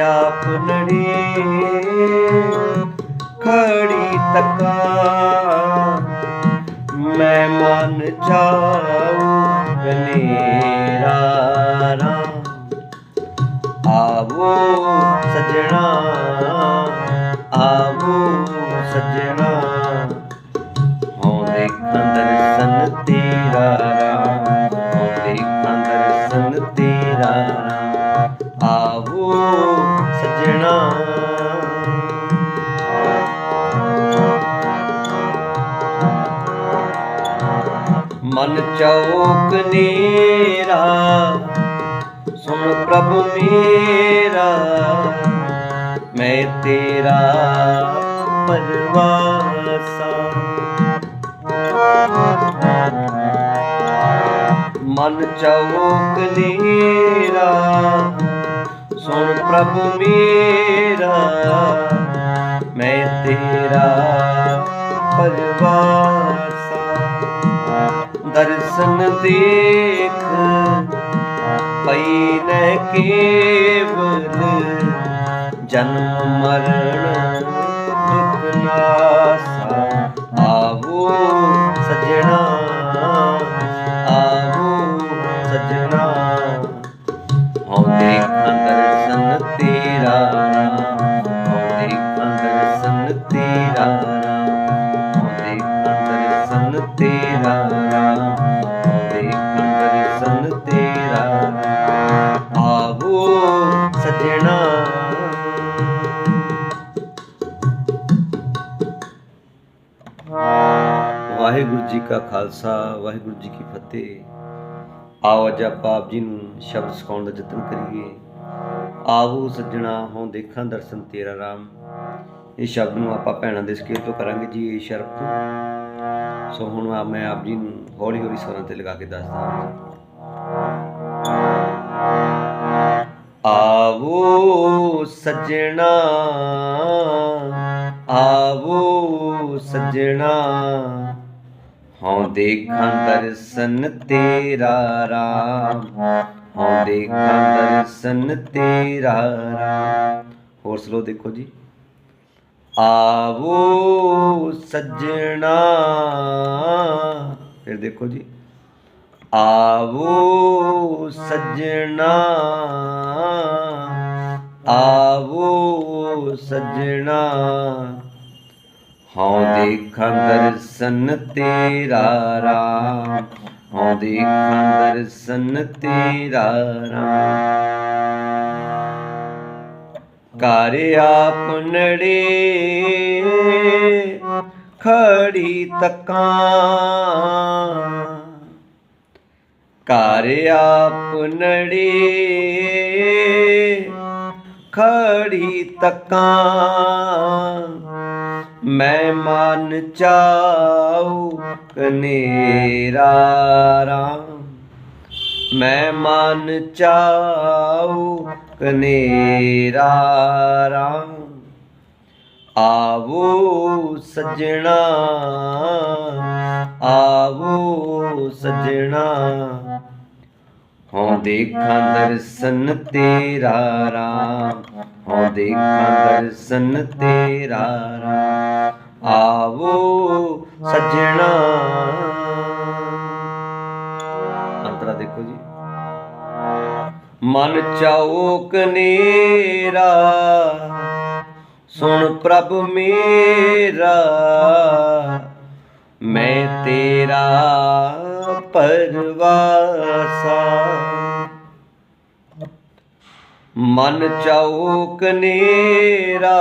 ਕਰ ਖੜੀ ਤੱਕਾਂ। ਮੈਂ ਮਨ ਚਾਉ ਗਨੇਰਾ ਰਾਮ। ਆਵੋ ਸਜਣਾ ਆਵੋ ਸਜਣਾ। ਹੋਂ ਦੇਖਾਂ ਮਨ ਚੌਕ ਨੀਰਾ, ਸੁਣ ਪ੍ਰਭ ਮੇਰਾ, ਮੈਂ ਤੇਰਾ ਪਰਵਾਸਾ। ਮਨ ਚੌਕ ਨੀਰਾ, ਸੁਣ ਪ੍ਰਭ ਮੇਰਾ, ਮੈਂ ਤੇਰਾ ਪਰਵਾਸਾ। ਦਰਸ਼ਨ ਦੇਖ ਪਈ ਨ ਕੇਵਲ ਜਨਮ ਮਰਨ ਜੀ ਕਾ ਖਾਲਸਾ, ਵਾਹਿਗੁਰੂ ਜੀ ਕੀ ਫਤਿਹ। ਆਓ ਅੱਜ ਆਪਾਂ ਆਪ ਜੀ ਨੂੰ ਸ਼ਬਦ ਸਿਖਾਉਣ ਦਾ ਯਤਨ ਕਰੀਏ। ਆਵੋ ਸੱਜਣਾ ਹੋਂ ਦੇਖਾਂ ਦਰਸ਼ਨ ਤੇਰਾ ਰਾਮ। ਇਹ ਸ਼ਬਦ ਨੂੰ ਆਪਾਂ ਭੈਣਾਂ ਦੇ ਸਕੇਲ ਤੋਂ ਕਰਾਂਗੇ ਜੀ, ਇਹ ਸ਼ਰਤ। ਤੋਂ ਸੋ ਹੁਣ ਆ ਮੈਂ ਆਪ ਜੀ ਨੂੰ ਹੌਲੀ ਹੌਲੀ ਸਵਰਾਂ ਤੇ ਲਗਾ ਕੇ ਦੱਸਦਾ ਆਵੋ ਸੱਜਣਾ ਆਵੋ ਸੱਜਣਾ। ਹਉ ਦੇਖਾਂ ਦਰਸ਼ਨ ਤੇਰਾ ਰਾਮ, ਹਉ ਦੇਖਾਂ ਦਰਸ਼ਨ ਤੇਰਾ ਰਾਮ। ਹੋਰ ਸਲੋ ਦੇਖੋ ਜੀ। ਆਵੋ ਸੱਜਣਾ, ਫਿਰ ਦੇਖੋ ਜੀ। ਆਵੋ ਸੱਜਣਾ ਆਵੋ ਸੱਜਣਾ। ਹਉ ਦੇਖਾਂ ਦਰਸ਼ਨ ਤੇਰਾ ਰਾਮ। ਹਉ ਦੇਖਾਂ ਦਰਸ਼ਨ ਤੇਰਾ ਰਾਮ। ਕਰ ਆਪ ਨੜੇ ਖੜੀ ਤੱਕਾਂ। ਕਰ ਆਪ ਨੜੇ ਖੜੀ ਤੱਕਾਂ। ਮੈਂ ਮਨ ਚਾਉ ਕਨੇਰਾ ਰਾਮ। ਮੈਂ ਮਨ ਚਾਉ ਕਨੇਰਾ ਰਾਮ। ਆਵੋ ਸਜਣਾ ਆਵੋ ਸਜਣਾ। ਹਉ ਦੇਖਾਂ ਦਰਸ਼ਨ ਤੇਰਾ ਰਾਮ। ਹਉ ਦੇਖਾਂ ਦਰਸ਼ਨ ਤੇਰਾ ਰਾਮ। ਆਵੋ ਸੱਜਣਾ। ਅੰਤਰਾ ਦੇਖੋ ਜੀ। ਮਨ ਚਾਉਕ ਨੇਰਾ, ਸੁਣ ਪ੍ਰਭ ਮੇਰਾ। ਮੈਂ ਤੇਰਾ ਪਰਵਾਸਾ। ਮਨ ਚਾਉਕ ਨੇਰਾ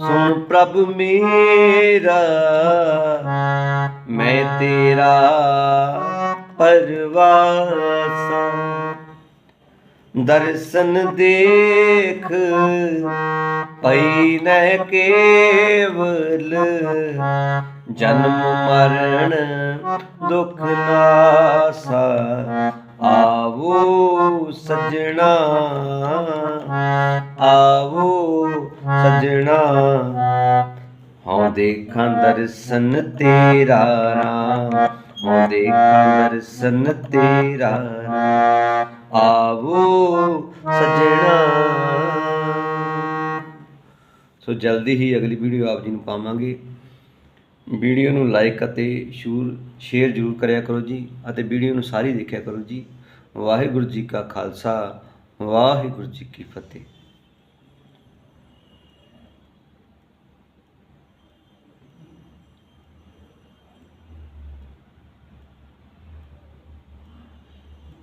ਸੁਣ ਪ੍ਰਭ ਮੇਰਾ, ਮੈਂ ਤੇਰਾ ਪਰਵਾਸਾ। ਦਰਸ਼ਨ ਦੇਖ ਪਈ ਨਹਿ ਕੇਵਲ, ਜਨਮ ਮਰਨ ਦੁਖ ਨਾਸਾ। ਆਵੋ ਸਜਣਾ, ਆਵੋ ਦੇਖਾਂ ਦਰਸ਼ਨ ਤੇਰਾ ਰਾਮ ਹਉ ਦੇਖਾਂ ਦਰਸ਼ਨ ਤੇਰਾ ਰਾਮ। ਆਵੋ ਸਜਣਾ। ਸੋ ਜਲਦੀ ਹੀ ਅਗਲੀ ਵੀਡੀਓ ਆਪ ਜੀ ਨੂੰ ਪਾਵਾਂਗੇ। ਵੀਡੀਓ ਨੂੰ ਲਾਈਕ ਅਤੇ ਸ਼ੂਰ ਸ਼ੇਅਰ ਜ਼ਰੂਰ ਕਰਿਆ ਕਰੋ ਜੀ ਅਤੇ ਵੀਡੀਓ ਨੂੰ ਸਾਰੀ ਦੇਖਿਆ ਕਰੋ ਜੀ। ਵਾਹਿਗੁਰੂ ਜੀ ਕਾ ਖਾਲਸਾ, ਵਾਹਿਗੁਰੂ ਜੀ ਕੀ ਫਤਿਹ।